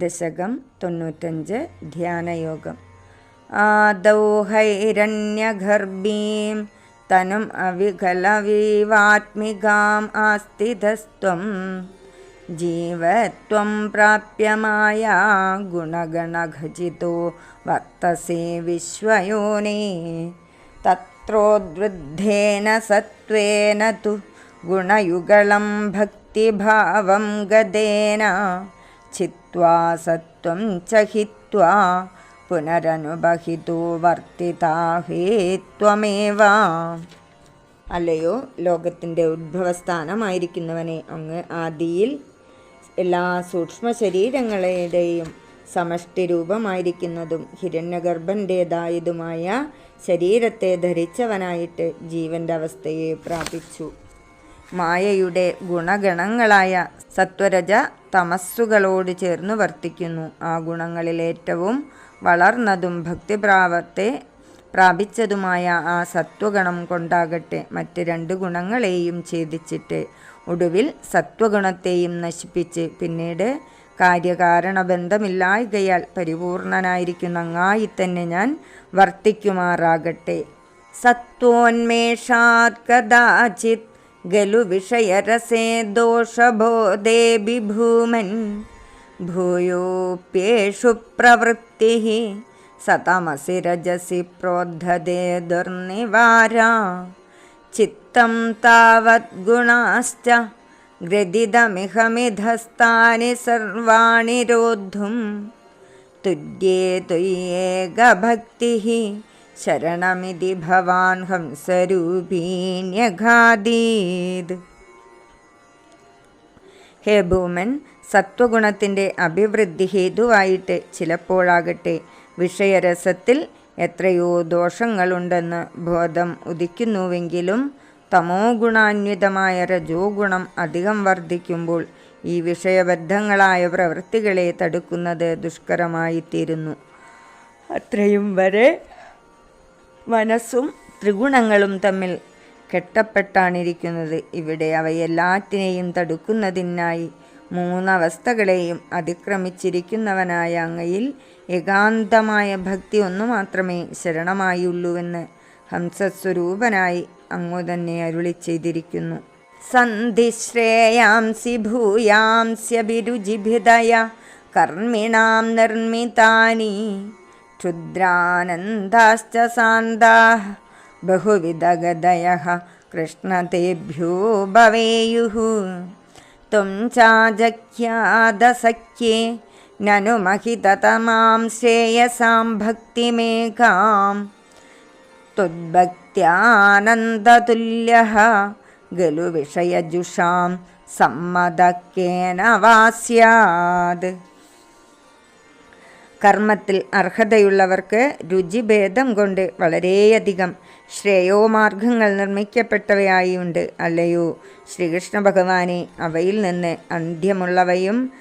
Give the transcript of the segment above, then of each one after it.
ദശകം തൊണ്ണൂറ്റഞ്ച് ധ്യാനയോഗം. ആദൗ ഹൈരണ്യഗർഭീം തനും അവികലവിവാത്മികാം ആസ്തിതസ്ത്വം ജീവത്വം പ്രാപ്യമായ ഗുണഗണഖചിതോ വർത്തസേ വിശ്വയോനേ. തത്രോദ്വൃദ്ധേന സത്വേന തു ഗുണയുഗളം ഭക്തിഭാവം ഗതേന. ചിത്വാ സത്വം च हित्वा പുനരനുബഹിതോ വർത്തിതാ ഹേ ത്വമേവ അല്ലയോ ലോകത്തിന്റെ ഉദ്ഭവസ്ഥാനമായിരിക്കുന്നവനെ അങ്ങ് ആദിയിൽ എല്ലാ സൂക്ഷ്മ ശരീരങ്ങളുടെയും സമഷ്ടി രൂപമായിരിക്കുന്നതും ഹിരണ്യഗർഭന്റേതായതുമായ ശരീരത്തെ ധരിച്ചവനായിട്ട് ജീവന്റെ അവസ്ഥയെ പ്രാപിച്ചു. മായയുടെ ഗുണഗണങ്ങളായ സത്വരജ തമസ്സുകളോട് ചേർന്ന് വർത്തിക്കുന്നു. ആ ഗുണങ്ങളിൽ ഏറ്റവും വളർന്നതും ഭക്തിപ്രാവത്തെ പ്രാപിച്ചതുമായ ആ സത്വഗുണം കൊണ്ടാകട്ടെ. മറ്റ് രണ്ട് ഗുണങ്ങളെയും ഛേദിച്ചിട്ട് ഒടുവിൽ സത്വഗുണത്തെയും നശിപ്പിച്ച് പിന്നീട് കാര്യകാരണ ബന്ധമില്ലായികയാൽ പരിപൂർണനായിരിക്കുന്ന അങ്ങായി തന്നെ ഞാൻ വർത്തിക്കുമാറാകട്ടെ. സത്വോന്മേഷാത് കദാചിത് ഗലു വിഷയരസേ ദോഷബോധേ ബിഭൂമൻ ഭൂയോപ്യേഷു പ്രവൃത്തി സതമസി രജസി പ്രോദ്ധതേ ദുർനിവാര. ചിത്തം താവത് ഗുണാശ്ച ഗ്രഥിതമിഹമിധസ്ഥാനി സർവാണി രോദ്ധും. തുര്യേ തുയ്യേകഭക്തി ശരണമിതി ഭവാൻ ഹംസരൂപീന്യഘാദീത് ഹേ ഭൂമൻ സത്വഗുണത്തിന്റെ അഭിവൃദ്ധി ഹേതുവായിട്ട് ചിലപ്പോഴാകട്ടെ വിഷയരസത്തിൽ എത്രയോ ദോഷങ്ങളുണ്ടെന്ന് ബോധം ഉദിക്കുന്നുവെങ്കിലും തമോ ഗുണാന്വിതമായ രജോ ഗുണം അധികം വർദ്ധിക്കുമ്പോൾ ഈ വിഷയബദ്ധങ്ങളായ പ്രവൃത്തികളെ തടുക്കുന്നത് ദുഷ്കരമായിത്തീരുന്നു. അത്രയും വരെ മനസ്സും ത്രിഗുണങ്ങളും തമ്മിൽ കെട്ടപ്പെട്ടാണിരിക്കുന്നത്. ഇവിടെ അവയെല്ലാറ്റിനെയും തടുക്കുന്നതിനായി മൂന്നവസ്ഥകളെയും അതിക്രമിച്ചിരിക്കുന്നവനായ അങ്ങയിൽ ഏകാന്തമായ ഭക്തി ഒന്നു മാത്രമേ ശരണമായുള്ളൂവെന്ന് ഹംസസ്വരൂപനായി അങ്ങു തന്നെ അരുളി ചെയ്തിരിക്കുന്നു. സന്ധിശ്രേയാംസി ഭൂയാംസ്യഭിരുചിഭിതയ കർമ്മിണാം നിർമ്മിതാനി. क्षुद्रानन्दाश्च सान्दाः बहुविधगदयः कृष्णतेभ्यो भवेयुः त्वं चाजख्यादसख्ये ननु महिततमां श्रेयसां भक्तिमेकां त्वद्भक्त्यानन्दतुल्यः गलुविषयजुषां सम्मदः केन वा स्यात् കർമ്മത്തിൽ അർഹതയുള്ളവർക്ക് രുചിഭേദം കൊണ്ട് വളരെയധികം ശ്രേയോമാർഗങ്ങൾ നിർമ്മിക്കപ്പെട്ടവയായുണ്ട് അല്ലയോ? ശ്രീകൃഷ്ണ ഭഗവാനെ അവയിൽ നിന്ന് അന്ത്യമുള്ളവയും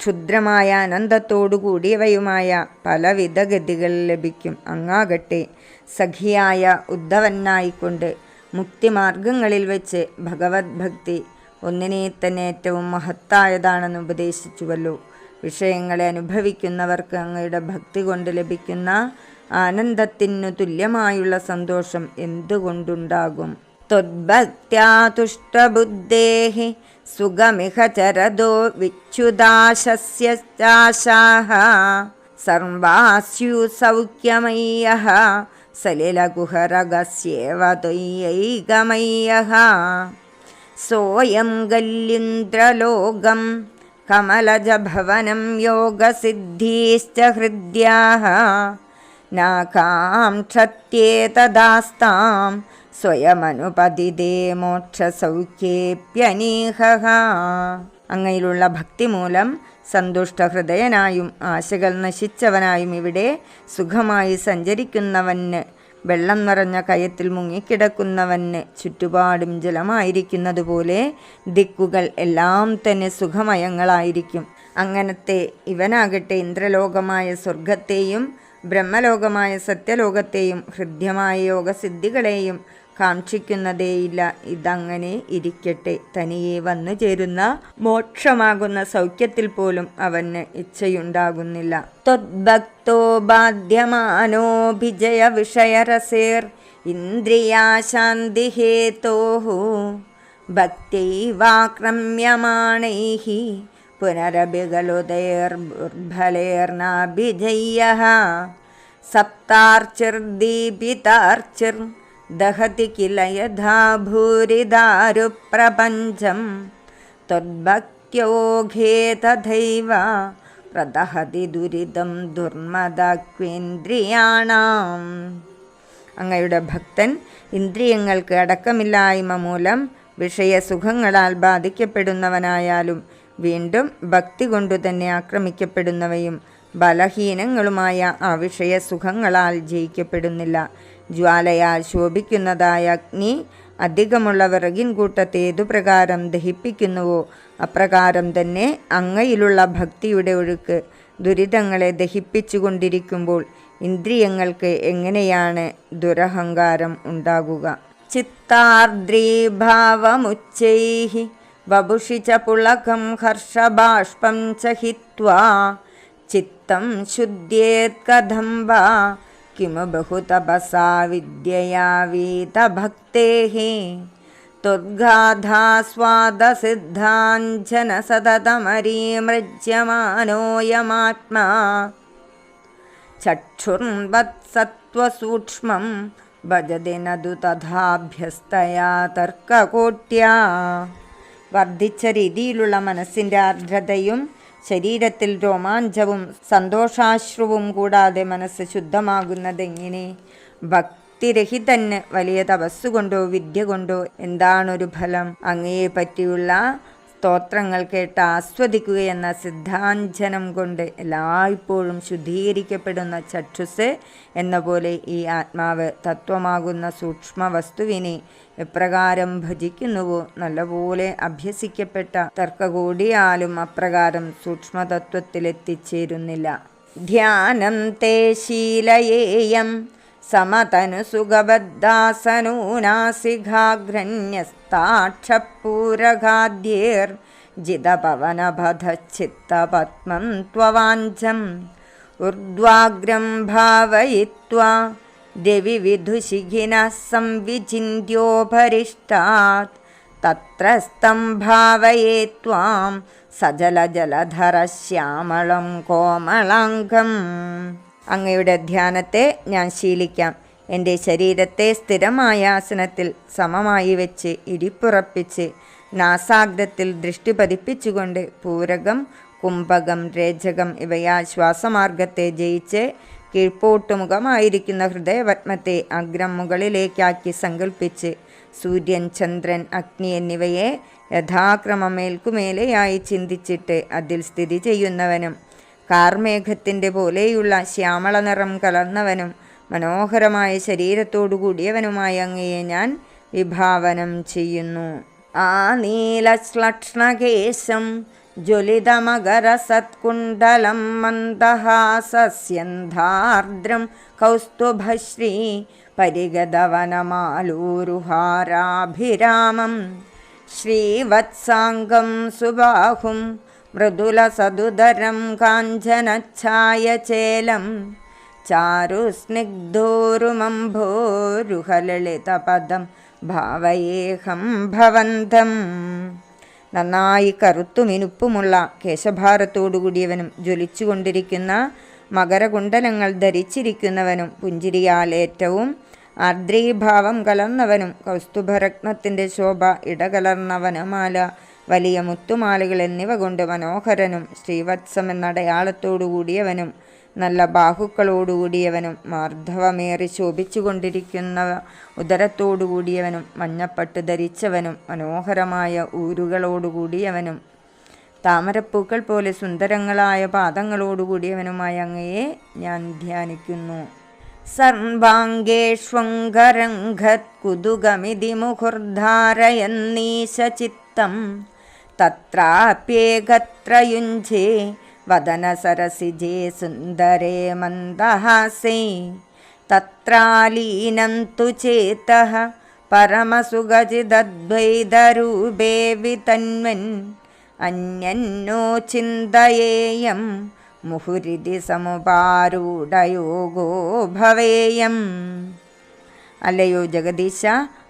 ക്ഷുദ്രമായ അനന്തത്തോടു കൂടിയവയുമായ പലവിധ ഗതികൾ ലഭിക്കും. അങ്ങാകട്ടെ സഖിയായ ഉദ്ധവനായിക്കൊണ്ട് മുക്തിമാർഗങ്ങളിൽ വെച്ച് ഭഗവത് ഭക്തി ഒന്നിനെ തന്നെ ഏറ്റവും മഹത്തായതാണെന്ന് ഉപദേശിച്ചുവല്ലോ. വിഷയങ്ങളെ അനുഭവിക്കുന്നവർക്ക് അങ്ങയുടെ ഭക്തി കൊണ്ട് ലഭിക്കുന്ന ആനന്ദത്തിനു തുല്യമായുള്ള സന്തോഷം എന്തുകൊണ്ടുണ്ടാകും? ത്വദ്ഭക്ത്യാതുഷ്ടബുദ്ധേഹി സുഖമിഹ ചരതോ വിച്ഛുദാശസ്യാശാഹ സർവാസ്യു സൗഖ്യമയ്യ സലിലകുഹരഗസ്യേവ സോയം ഗല്യുന്ദ്രലോകം കമലജഭവനം ഹൃദ്യാः നാകാംക്ഷത്യേതദാസ്താം സ്വയമനുപതിതേ മോക്ഷസൗഖ്യേപ്യനീഹ അങ്ങയിലുള്ള ഭക്തിമൂലം സന്തുഷ്ടഹൃദയനായും ആശകൾ നശിച്ചവനായും ഇവിടെ സുഖമായി സഞ്ചരിക്കുന്നവന് വെള്ളം നിറഞ്ഞ കയത്തിൽ മുങ്ങിക്കിടക്കുന്നവന് ചുറ്റുപാടും ജലമായിരിക്കുന്നതുപോലെ ദിക്കുകൾ എല്ലാം തന്നെ സുഖമയങ്ങളായിരിക്കും. അങ്ങനത്തെ ഇവനാകട്ടെ ഇന്ദ്രലോകമായ സ്വർഗത്തെയും ബ്രഹ്മലോകമായ സത്യലോകത്തെയും ഹൃദ്യമായ യോഗസിദ്ധികളെയും കാക്ഷിക്കുന്നതേയില്ല. ഇതങ്ങനെ ഇരിക്കട്ടെ. തനിയെ വന്നു ചേരുന്ന മോക്ഷമാകുന്ന സൗഖ്യത്തിൽ പോലും അവന് ഇച്ഛയുണ്ടാകുന്നില്ല. ത്വദ്ഭക്തോ ബാധ്യമാനോഭിജയ വിഷയരസേർ ഇന്ദ്രിയാശാന്തി ഹേതോഹു ഭക്തൈവാക്രമ്യമാണൈः സപ്താർച്ചിർ സപ്താർച്ചിർദീപിതാർച്ചിർ ദഹതി കില യഥാ ഭൂരിദാരുപ്രപഞ്ചം ത്വദ്ഭക്യോഘേ തഥൈവ പ്രദഹതി ദുരിതം ദുർമദക്വേന്ദ്രിയാണാം. അങ്ങയുടെ ഭക്തൻ ഇന്ദ്രിയങ്ങൾക്ക് അടക്കമില്ലായ്മ മൂലം വിഷയസുഖങ്ങളാൽ ബാധിക്കപ്പെടുന്നവനായാലും വീണ്ടും ഭക്തി കൊണ്ടു തന്നെ ആക്രമിക്കപ്പെടുന്നവയും ബലഹീനങ്ങളുമായ ആ വിഷയസുഖങ്ങളാൽ ജയിക്കപ്പെടുന്നില്ല. ജ്വാലയാൽ ശോഭിക്കുന്നതായ അഗ്നി അധികമുള്ള വിറകിൻ കൂട്ടത്തെ ഏതുപ്രകാരം ദഹിപ്പിക്കുന്നുവോ? അപ്രകാരം തന്നെ അങ്ങയിലുള്ള ഭക്തിയുടെ ഒഴുക്ക് ദുരിതങ്ങളെ ദഹിപ്പിച്ചുകൊണ്ടിരിക്കുമ്പോൾ ഇന്ദ്രിയങ്ങൾക്ക് എങ്ങനെയാണ് ദുരഹങ്കാരം ഉണ്ടാകുക? ചിത്താർദ്രീഭാവമുച്ചൈ വപുഷി പുളകം ഹർഷബാഷ്പം ച ഹിത്വാ ചിത്തം ശുദ്ധ്യേത് കഥം വാ. കിമു ബഹുതപസാ വിദ്യയാ വീതഭക്തേः ത്വദ്ഗാധാസ്വാദസിദ്ധാഞ്ജന സതതമരീമൃജ്യമാനോയമാത്മാ ചക്ഷുർവത്സത്വസൂക്ഷ്മം ഭജതി നതു തഥാഭ്യസ്തയാ തർക്കകോട്ട്യാ വർദ്ധിച്ച രീതിയിലുള്ള മനസ്സിന്റെ ആർദ്രതയും ശരീരത്തിൽ രോമാഞ്ചവും സന്തോഷാശ്രുവും കൂടാതെ മനസ്സ് ശുദ്ധമാകുന്നതെങ്ങനെ? ഭക്തിരഹിതന് വലിയ തപസ്സുകൊണ്ടോ വിദ്യ കൊണ്ടോ എന്താണൊരു ഫലം? അങ്ങയെ പറ്റിയുള്ള സ്തോത്രങ്ങൾ കേട്ട് ആസ്വദിക്കുകയെന്ന സിദ്ധാഞ്ജനം കൊണ്ട് എല്ലായ്പ്പോഴും ശുദ്ധീകരിക്കപ്പെടുന്ന ചക്ഷുസ് എന്ന പോലെ ഈ ആത്മാവ് തത്വമാകുന്ന സൂക്ഷ്മ വസ്തുവിനെ എപ്രകാരം ഭജിക്കുന്നുവോ നല്ലപോലെ അഭ്യസിക്കപ്പെട്ട തർക്കകൂടിയാലും അപ്രകാരം സൂക്ഷ്മതത്വത്തിലെത്തിച്ചേരുന്നില്ല. ധ്യാനം തേ ശീലയേയം സമതനു സുഖബദ്ധാസനൂനാസിഘാഗ്രന്യസ്താക്ഷപൂരഖാദ്യേർ ജിതപവനപഥച്ചിത്തപത്മം ത്വവാഞ്ചം ഊർധ്വാഗ്രം ഭാവയിത്വാ രവിവിധുശിഖിനഃ സംവിചിന്യോപരിഷ്ടാത് തത്ര സ്തം ഭാവയേ ത്വാം സജലജലധര ശ്യാമളം കോമളാംഗം അങ്ങയുടെ ധ്യാനത്തെ ഞാൻ ശീലിക്കാം. എന്റെ ശരീരത്തെ സ്ഥിരമായ ആസനത്തിൽ സമമായി വെച്ച് ഇടിപ്പുറപ്പിച്ച് നാസാഗ്രത്തിൽ ദൃഷ്ടി പതിപ്പിച്ചുകൊണ്ട് പൂരകം കുംഭകം രേചകം ഇവയാ ശ്വാസമാർഗത്തെ ജയിച്ച് കീഴ്പോട്ടുമുഖമായിരിക്കുന്ന ഹൃദയപത്മത്തെ അഗ്രം മുകളിലേക്കാക്കി സങ്കല്പിച്ച് സൂര്യൻ ചന്ദ്രൻ അഗ്നി എന്നിവയെ യഥാക്രമമേൽക്കുമേലെയായി ചിന്തിച്ചിട്ട് അതിൽ സ്ഥിതി ചെയ്യുന്നവനും കാർമേഘത്തിന്റെ പോലെയുള്ള ശ്യാമള നിറം കലർന്നവനും മനോഹരമായ ശരീരത്തോടു കൂടിയവനുമായ അങ്ങയെ ഞാൻ വിഭാവനം ചെയ്യുന്നു. ആ നീലശ്ലക്ഷ്ണകേശം ജ്വലിതമകരസത്കുണ്ടലം മന്ദഹാസ്യന്ധാർദ്രം കൗസ്തുഭശ്രീ പരിഗതവനമാലൂരുഹാരാഭിരാമം ശ്രീവത്സാംഗം സുബാഹും മൃദുലസതുദരം കാഞ്ചനഛായചേലം ചാരുസ്നിഗ്ധോരുമംഭോരുഹലളിതപദം ഭാവയേഹം ഭവന്തം. നന്നായി കറുത്തുമിനുപ്പുമുള്ള കേശഭാരത്തോടുകൂടിയവനും ജ്വലിച്ചുകൊണ്ടിരിക്കുന്ന മകരകുണ്ടലങ്ങൾ ധരിച്ചിരിക്കുന്നവനും പുഞ്ചിരിയാൽ ഏറ്റവും ആർദ്രീഭാവം കലർന്നവനും കൗസ്തുഭരത്നത്തിന്റെ ശോഭ ഇടകലർന്നവനമാല വലിയ മുത്തുമാലകൾ എന്നിവ കൊണ്ട് മനോഹരനും ശ്രീവത്സം എന്ന അടയാളത്തോടുകൂടിയവനും നല്ല ബാഹുക്കളോടുകൂടിയവനും മാർദ്ധവമേറി ശോഭിച്ചുകൊണ്ടിരിക്കുന്ന ഉദരത്തോടുകൂടിയവനും മഞ്ഞപ്പട്ട് ധരിച്ചവനും മനോഹരമായ ഊരുകളോടുകൂടിയവനും താമരപ്പൂക്കൾ പോലെ സുന്ദരങ്ങളായ പാദങ്ങളോടുകൂടിയവനുമായ അങ്ങയെ ഞാൻ ധ്യാനിക്കുന്നു. സർവാംഗേഷ്വങ്കരംഘത് കുതുകമിതി മുഹുർധാരയന്നീശചിത്തം തത്രാപ്യേകത്രയുഞ്ജേ വദനസരസിജേ സുന്ദരേ മന്ദഹാസേ തത്രാലീനം തു ചേതഃ പരമസുഖചിതദ്വൈതരൂപേ വിതന്വൻ അന്യന്നോ ചിന്തയേയം മുഹുരിതി സമുപാരൂഢയോഗോ ഭവേയം അല്ലയോ ജഗദീശ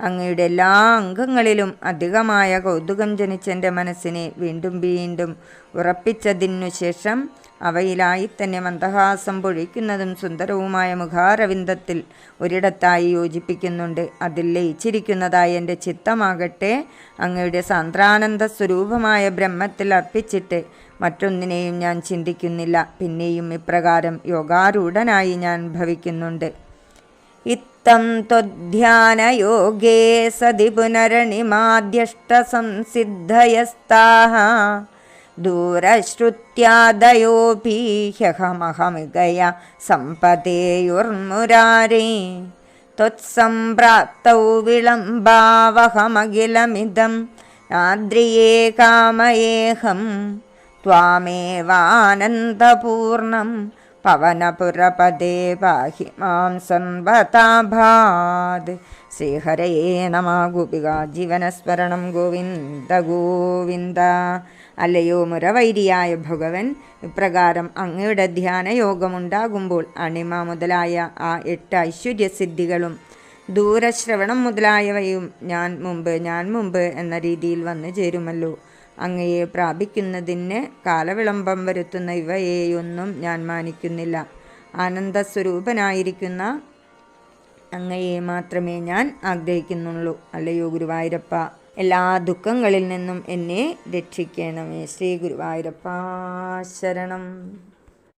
അങ്ങയുടെ എല്ലാ അംഗങ്ങളിലും അധികമായ കൗതുകം ജനിച്ചെന്റെ മനസ്സിനെ വീണ്ടും വീണ്ടും ഉറപ്പിച്ചതിനു ശേഷം അവയിലായി തന്നെ മന്ദഹാസം പൊഴിക്കുന്നതും സുന്ദരവുമായ മുഖാരവിന്ദത്തിൽ ഒരിടത്തായി യോജിപ്പിക്കുന്നുണ്ട്. അതിൽ ലയിച്ചിരിക്കുന്നതായി എന്റെ ചിത്തമാകട്ടെ. അങ്ങയുടെ സാന്ദ്രാനന്ദ സ്വരൂപമായ ബ്രഹ്മത്തിൽ അർപ്പിച്ചിട്ട് മറ്റൊന്നിനെയും ഞാൻ ചിന്തിക്കുന്നില്ല. പിന്നെയും ഇപ്രകാരം യോഗാരൂഢനായി ഞാൻ ഭവിക്കുന്നുണ്ട്. തം ത്വധ്യാനയോഗേ സതി പുനരണിമാദ്യഷ്ടസംസിദ്ധയസ്താഹ ദൂരശ്രുത്യാദയോപി ഹ്യഹമഹമികയ സമ്പതേയുർമുരാരേ त्वत्सम्प्राप्तौ विलम्बावहमखिलमिदं नाद्रिये कामयेऽहं। त्वामेवानन्दपूर्णं പവനപുരപദേ പാഹി മാം സംവതാഭാദ് ശ്രീഹരയേ നമ ഗോപിക ജീവനസ്മരണം ഗോവിന്ദ ഗോവിന്ദ. അല്ലയോ മുരവൈരിയായ ഭഗവൻ ഇപ്രകാരം അങ്ങയുടെ ധ്യാനയോഗമുണ്ടാകുമ്പോൾ അണിമ മുതലായ ആ എട്ട് ഐശ്വര്യസിദ്ധികളും ദൂരശ്രവണം മുതലായവയും ഞാൻ മുമ്പ് ഞാൻ മുമ്പ് എന്ന രീതിയിൽ വന്നു ചേരുമല്ലോ അങ്ങയെ പ്രാപിക്കുന്നതിന് കാലവിളംബം വരുത്തുന്ന ഇവയെയൊന്നും ഞാൻ മാനിക്കുന്നില്ല. ആനന്ദസ്വരൂപനായിരിക്കുന്ന അങ്ങയെ മാത്രമേ ഞാൻ ആഗ്രഹിക്കുന്നുള്ളൂ. അല്ലയോ ഗുരുവായൂരപ്പ. എല്ലാ ദുഃഖങ്ങളിൽ നിന്നും എന്നെ രക്ഷിക്കണമേ. ശ്രീ ഗുരുവായൂരപ്പ ശരണം.